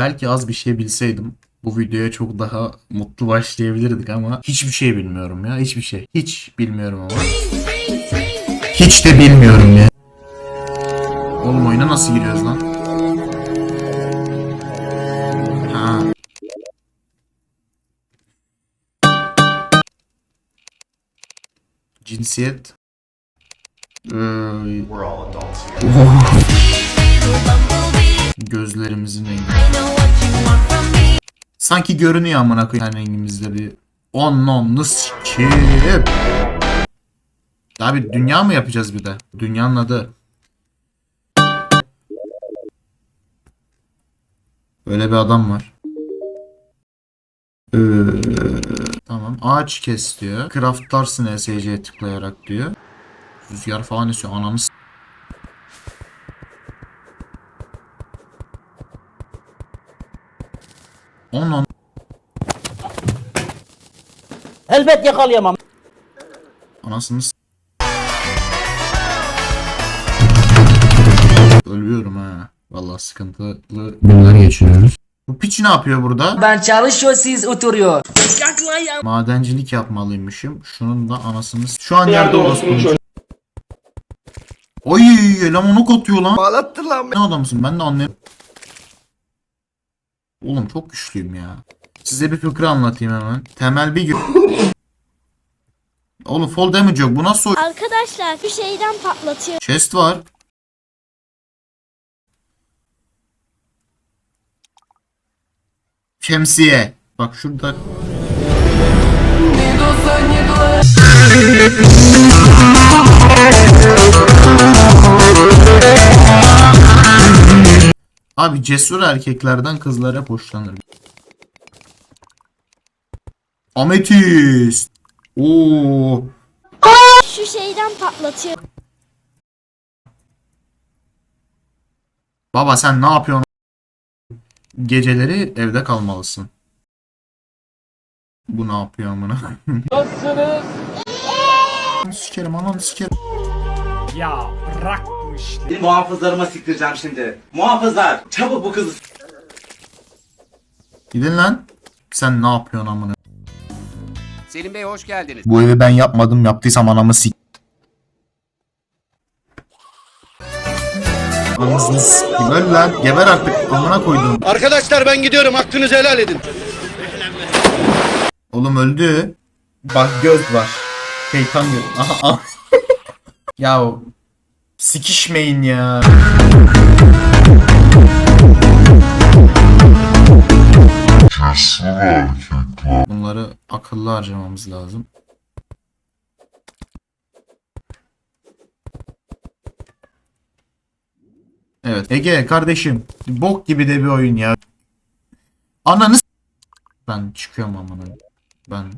Belki az bir şey bilseydim bu videoya çok daha mutlu başlayabilirdik ama hiçbir şey bilmiyorum ya hiçbir şey. Hiç bilmiyorum ama. Hiç de bilmiyorum ya. Oğlum oyuna nasıl giriyoruz lan? Ha. Cinsiyet. Ee, Oh. Sanki görünüyor amına koyayım rengimizde bir. Onunla sikip. Abi dünya mı yapacağız bir de? Dünyanın adı. Böyle bir adam var. Ee, tamam. Ağaç kes diyor. Craftlarsın ESC'ye tıklayarak diyor. Rüzgar falan esiyor. Ananı Onun Elbet yakalayamam. anasını s- Ölüyorum ha. Vallahi sıkıntılı günler geçiriyoruz. Bu piç ne yapıyor burada? Ben çalışıyor siz oturuyor. Madencilik yapmalıymışım. Şunun da anasını s- Şu an yerde orospu. Oy eleman ok atıyor lan. Bağlattı lan. Ne adamsın ben de anlayayım. Oğlum çok güçlüyüm ya. Size bir fıkra anlatayım hemen. Temel bir gün. Oğlum fall damage yok. Bu nasıl Arkadaşlar bir şeyden patlatıyor. Chest var. Şemsiye. Bak şurada. Abi cesur erkeklerden kızlar hep hoşlanır. Ametist. Oo. Şu şeyden patlatıyor. Baba sen ne yapıyorsun? Geceleri evde kalmalısın. Bu ne yapıyor amına? Nasılsınız? Sikerim ananı sikerim. Ya bırak bu işleri. Muhafızlarıma siktireceğim şimdi. Muhafızlar çabuk bu kızı Gidin lan. Sen ne yapıyorsun amına? Selim Bey hoş geldiniz. Bu evi ben yapmadım. Yaptıysam anamı sik. Anasını sikeyim. Öl lan. Geber artık. Amına koydum. Arkadaşlar ben gidiyorum hakkınızı helal edin. Oğlum öldü. Bak göz var. Şeytan göz. Aha, aha. Ya sikişmeyin ya. Bunları akıllı harcamamız lazım. Evet Ege kardeşim bok gibi de bir oyun ya. Ananı ben çıkıyorum amına. Ben